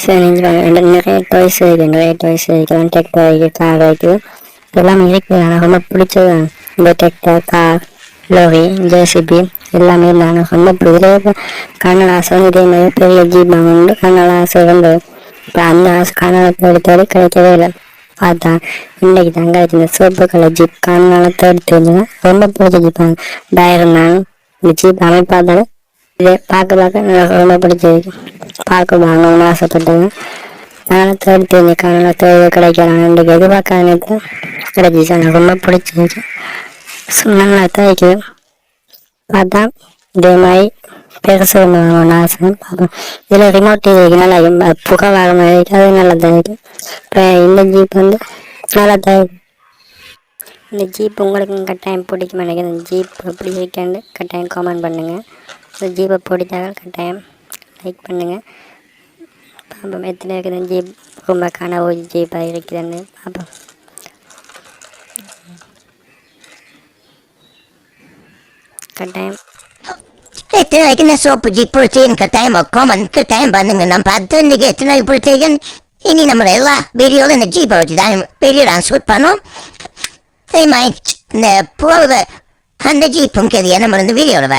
சரி நீங்கள் நிறைய டாய்ஸ் இருக்குது நிறைய டாய்ஸ் இருக்குது டெக்டர் இருக்குது கார் இருக்குது எல்லாமே இருக்குது எனக்கு ரொம்ப பிடிச்சது. இந்த டிராக்டர் கார் லோரி ஜேசிபி எல்லாமே நாங்கள் ரொம்ப பிடிச்சது. கண்ணல் ஆசை வந்து இதே மாதிரி பெரிய ஜீப் வாங்கணும்னு கண்ணல் ஆசை இருந்தது இப்போ அந்த ஆசை கண்ணலை தேடி தேடி கிடைக்கவே இல்லை. பார்த்தா இன்னைக்கு தங்க இந்த சோப்பு கலர் ஜீப் கண்ணால் தேடி தெரிஞ்சுங்க. ரொம்ப பிடிச்ச ஜீப்பாங்க டயர் நான் இந்த ஜீப் அமைப்பாதாலும் இது பார்க்க பார்க்க எனக்கு ரொம்ப பிடிச்சிருக்கு. பார்க்க வாங்கணும்னு ஆசைப்பட்டேன். அதனால் தேடி தெரிஞ்ச கண்ணால் தேடி கிடைக்கலாம் எனக்கு எதிர்பார்க்காத நேரத்தில் கிடைச்சிச்சு. எனக்கு ரொம்ப பிடிச்சிருக்கு சும்மா நல்லா தேய்க்கு பார்த்தா இதே மாதிரி பெருசு ஒன்று வாங்கணும்னு ஆசை பார்ப்போம் இதில் ரிமோட் டிவி நல்லா புகை வர மாதிரி இருக்கு. அது நல்லா தான் இருக்கு இப்போ இந்த ஜீப் வந்து நல்லா தான் இந்த ஜீப் உங்களுக்கு கட்டாயம் பிடிக்கும் நினைக்கிறேன். இந்த ஜீப் எப்படி இருக்கேன்னு கட்டாயம் கமெண்ட் பண்ணுங்கள் இந்த ஜீப்பை பிடிச்சால் கட்டாயம் லைக் பண்ணுங்கள் பாப்போம் எத்தனை இருக்குது ஜீப் ரொம்ப கனவு ஜீப்பாக இருக்குதுன்னு பார்ப்போம் கட்டாயம். எத்தனை வைக்கிற சோப்பு ஜிப்புழுத்தேன் கட்டாயம் காமன் கட்டாயம் பண்ணுங்க. நான் பார்த்து இன்னைக்கு எத்தனை இப்பழுத்தேன் இனி நம்ம எல்லா வீடியோவில் இந்த ஜீப்பை வச்சு தான் வீடியோ நான் ஷூட் பண்ணோம். அதே இந்த போகிற அந்த ஜீப்பும் கதையாக நம்ம இந்த வீடியோவில்